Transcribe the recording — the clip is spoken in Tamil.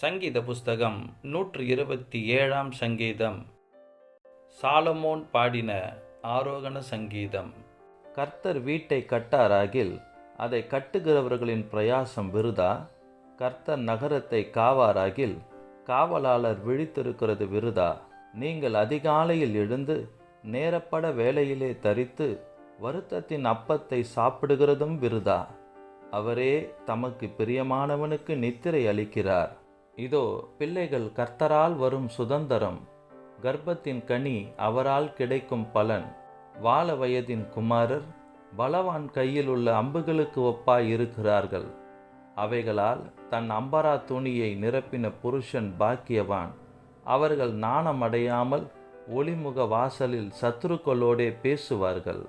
சங்கீத புஸ்தகம் நூற்று இருபத்தி ஏழாம் சங்கீதம். சாலமோன் பாடின ஆரோகண சங்கீதம். கர்த்தர் வீட்டை கட்டாராகில் அதை கட்டுகிறவர்களின் பிரயாசம் விருதா? கர்த்தர் நகரத்தை காவாராகில் காவலாளர் விழித்திருக்கிறது விருதா? நீங்கள் அதிகாலையில் எழுந்து நேரப்பட வேலையிலே தரித்து வருத்தத்தின் அப்பத்தை சாப்பிடுகிறதும் விருதா? அவரே தமக்கு பிரியமானவனுக்கு நித்திரை அளிக்கிறார். இதோ பிள்ளைகள் கர்த்தரால் வரும் சுதந்திரம் கர்ப்பத்தின் கனி அவரால் கிடைக்கும் பலன். வாழ வயதின் குமாரர் பலவான் கையில் உள்ள அம்புகளுக்கு ஒப்பாய் இருக்கிறார்கள். அவைகளால் தன் அம்பரா துணியை நிரப்பின புருஷன் பாக்கியவான். அவர்கள் நாணமடையாமல் ஒளிமுக வாசலில் சத்துருக்களோடே பேசுவார்கள்.